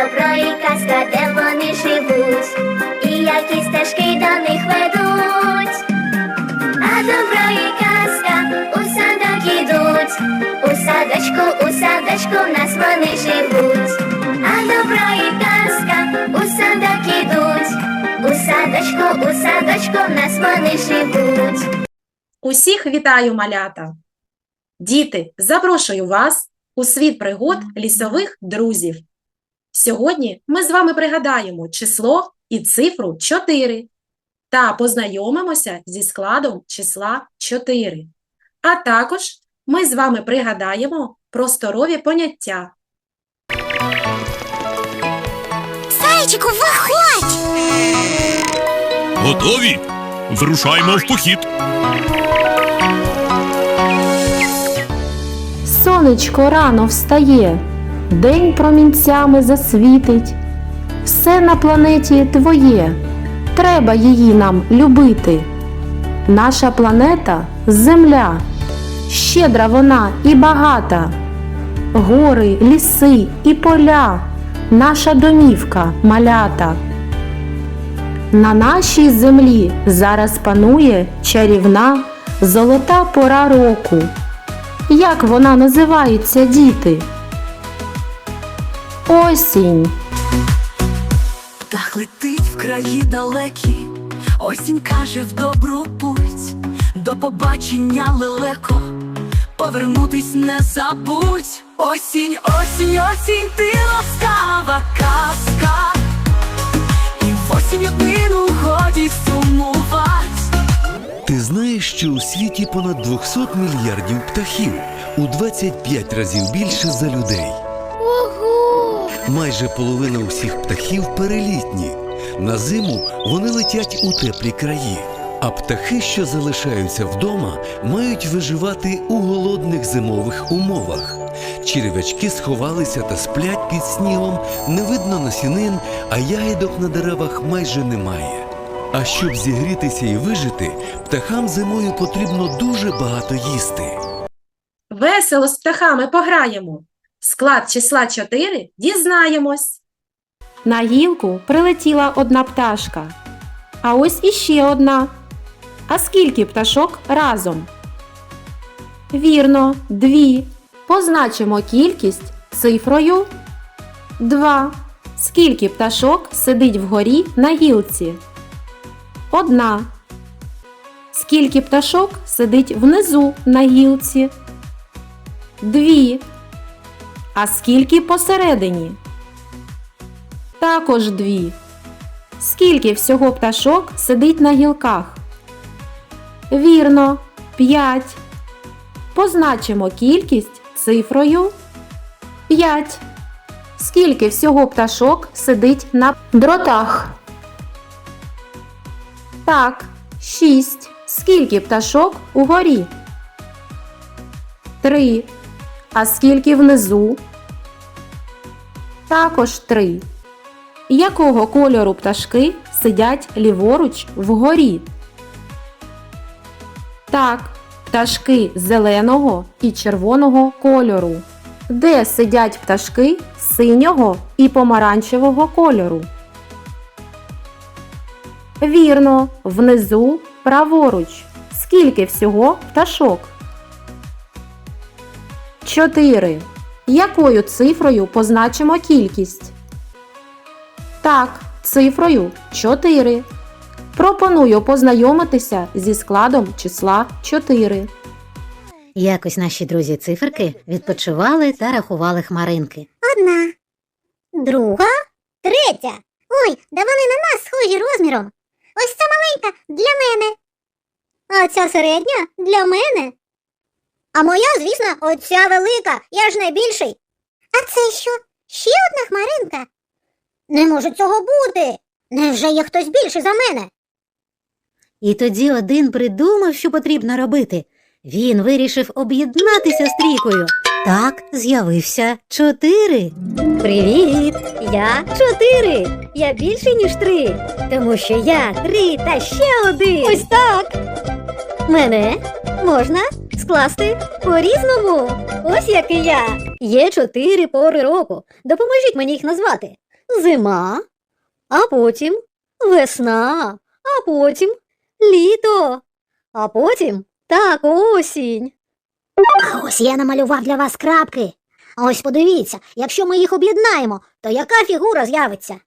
добро і казка, де вони живуть, і які стежки до них ведуть. А добро і казка у садок ідуть, у садочку, у садочку в нас вони живуть. А добро і казка у садок ідуть, у садочку, у садочку в нас вони живуть. Усіх вітаю, малята! Діти, запрошую вас у світ пригод лісових друзів. Сьогодні ми з вами пригадаємо число і цифру 4 та познайомимося зі складом числа 4. А також ми з вами пригадаємо просторові поняття. Зайчику, виходь! Готові? Вирушаємо в похід. Сонечко рано встає, день промінцями засвітить. Все на планеті твоє, треба її нам любити. Наша планета Земля, щедра вона і багата. Гори, ліси і поля, наша домівка малята. На нашій землі зараз панує чарівна золота пора року. Як вона називається, діти? Осінь. Птах летить в краї далекі, осінь каже в добру путь, до побачення лелеко, повернутись не забудь. Осінь, осінь, осінь, ти ласкава казка, і в осінь однину годі сумувать. Ти знаєш, що у світі понад 200 мільярдів птахів у 25 разів більше за людей. Ого! Майже половина усіх птахів перелітні. На зиму вони летять у теплі краї. А птахи, що залишаються вдома, мають виживати у голодних зимових умовах. Черв'ячки сховалися та сплять під снігом, не видно насінин, а ягідок на деревах майже немає. А щоб зігрітися і вижити, птахам зимою потрібно дуже багато їсти. Весело з птахами пограємо. Склад числа 4 дізнаємось. На гілку прилетіла одна пташка. А ось іще одна. А скільки пташок разом? Вірно, дві. Позначимо кількість цифрою 2. Скільки пташок сидить вгорі на гілці? Одна. Скільки пташок сидить внизу на гілці? Дві. А скільки посередині? Також дві. Скільки всього пташок сидить на гілках? Вірно, п'ять. Позначимо кількість цифрою 5. Скільки всього пташок сидить на дротах? Так, 6. Скільки пташок угорі? 3. А скільки внизу? Також 3. Якого кольору пташки сидять ліворуч вгорі? Так, пташки зеленого і червоного кольору. Де сидять пташки синього і помаранчевого кольору? Вірно, внизу праворуч. Скільки всього пташок? 4. Якою цифрою позначимо кількість? Так, цифрою 4. Пропоную познайомитися зі складом числа 4. Якось наші друзі циферки відпочивали та рахували хмаринки. Одна, друга, третя. Ой, да вони на нас схожі розміром. Ось ця маленька для мене. А ця середня для мене. А моя, звісно, оця велика, я ж найбільший. А це що? Ще одна хмаринка? Не може цього бути. Невже є хтось більший за мене? І тоді один придумав, що потрібно робити. Він вирішив об'єднатися з трійкою. Так з'явився чотири. Привіт! Я чотири. Я більший, ніж три. Тому що я три та ще один. Ось так. Мене можна скласти по-різному. Ось як і я. Є чотири пори року. Допоможіть мені їх назвати. зима, а потім весна, а потім літо, а потім так осінь. А ось я намалював для вас крапки. Ось подивіться, якщо ми їх об'єднаємо, то яка фігура з'явиться?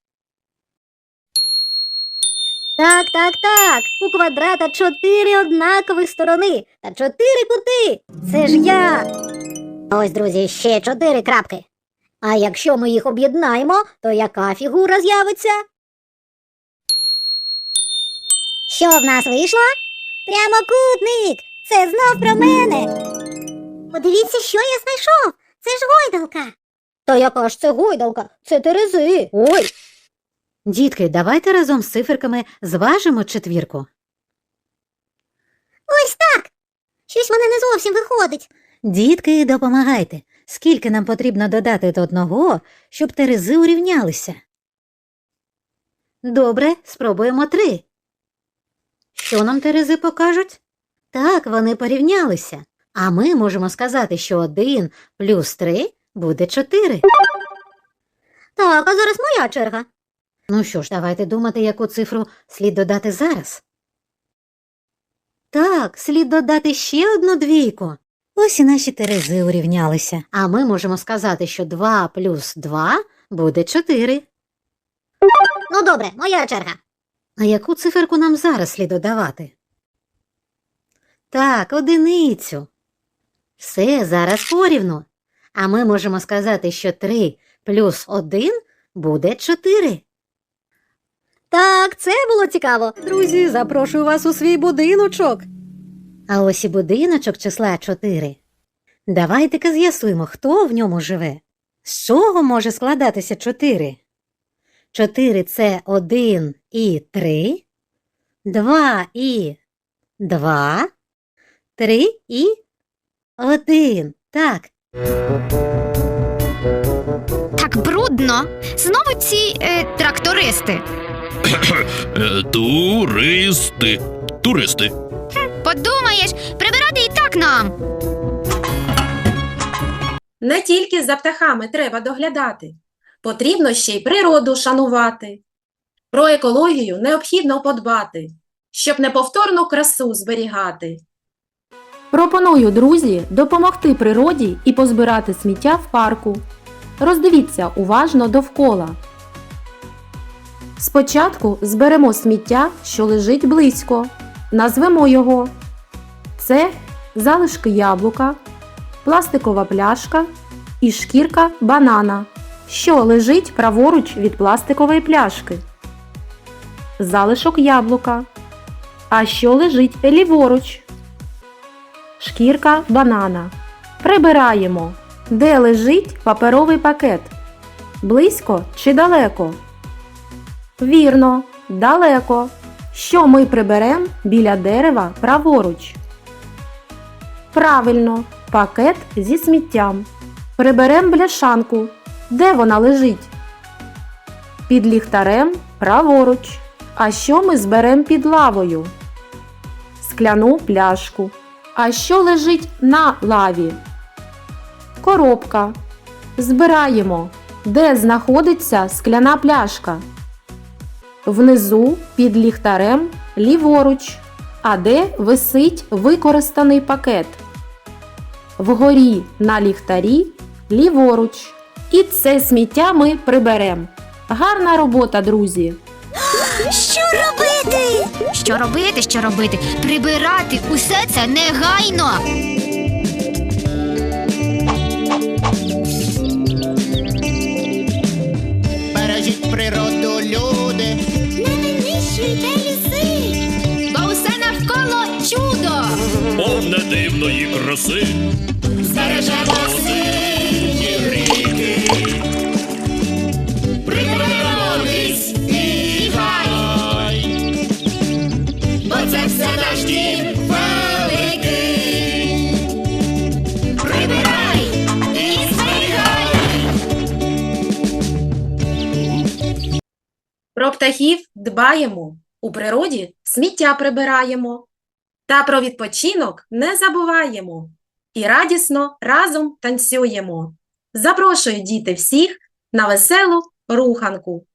Так, так, так. У квадрата чотири однакових сторони та чотири кути. Це ж я. Ось, друзі, ще чотири крапки. А якщо ми їх об'єднаємо, то яка фігура з'явиться? Що в нас вийшло? Прямокутник! Це знов про мене. Подивіться, що я знайшов. Це ж гойдалка. Та яка ж це гойдалка? Це терези. Ой. Дітки, давайте разом з циферками зважимо четвірку. Ось так. Щось мене не зовсім виходить. Дітки, допомагайте. Скільки нам потрібно додати до одного, щоб терези урівнялися? Добре, спробуємо три. Що нам терези покажуть? Так, вони порівнялися. А ми можемо сказати, що один плюс три буде чотири. Так, а зараз моя черга. Ну що ж, давайте думати, яку цифру слід додати зараз. Так, слід додати ще одну двійку. Ось і наші терези урівнялися. А ми можемо сказати, що 2 плюс 2 буде 4. Ну добре, моя черга. А яку циферку нам зараз слід додавати? Так, одиницю. Все, зараз порівну. А ми можемо сказати, що 3 плюс 1 буде 4. Так, це було цікаво. Друзі, запрошую вас у свій будиночок. А ось і будиночок числа 4. Давайте-ка з'ясуємо, хто в ньому живе. З чого може складатися 4? 4 – це 1 і 3, 2 і 2, 3 і 1. Так, Так брудно. Знову ці е, трактористи. Е, Туристи. Туристи. Подумаєш, прибирати і так нам. Не тільки за птахами треба доглядати, потрібно ще й природу шанувати. Про екологію необхідно подбати, щоб неповторну красу зберігати. Пропоную, друзі, допомогти природі і позбирати сміття в парку. Роздивіться уважно довкола. Спочатку зберемо сміття, що лежить близько. Назвемо його. Це залишки яблука, пластикова пляшка і шкірка банана, що лежить праворуч від пластикової пляшки. Залишок яблука. А що лежить ліворуч? Шкірка банана. Прибираємо. Де лежить паперовий пакет? Близько чи далеко? Вірно, далеко. Що ми приберемо біля дерева праворуч? Правильно, пакет зі сміттям. Приберемо бляшанку. Де вона лежить? Під ліхтарем праворуч. А що ми зберемо під лавою? Скляну пляшку. А що лежить на лаві? Коробка. Збираємо. Де знаходиться скляна пляшка? Внизу під ліхтарем ліворуч. А де висить використаний пакет? Вгорі на ліхтарі ліворуч. І це сміття ми приберемо. Гарна робота, друзі! Що робити? Що робити, що робити? Прибирати усе це негайно. Краси. Збережемо сині ріки. Приберемо ліс і гай. Бо це все наш дім великий. Прибирай і зберігай. Про птахів дбаємо, у природі сміття прибираємо. Та про відпочинок не забуваємо і радісно разом танцюємо. Запрошую діти всіх на веселу руханку.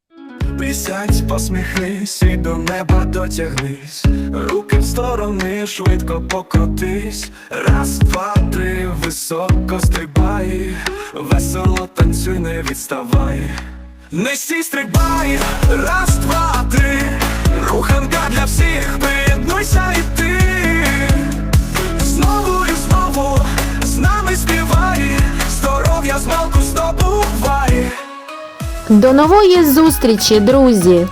Присядь, посміхнись і до неба дотягнись, руки в сторони швидко покотись. Раз, два, три, високо стрибай, весело танцюй, не відставай. Не стій, стрибай, раз, два, три, руханка для всіх, приєднуйся і ти. Знову і знову з нами співай, здоров'я змалку здобувай. До нової зустрічі, друзі!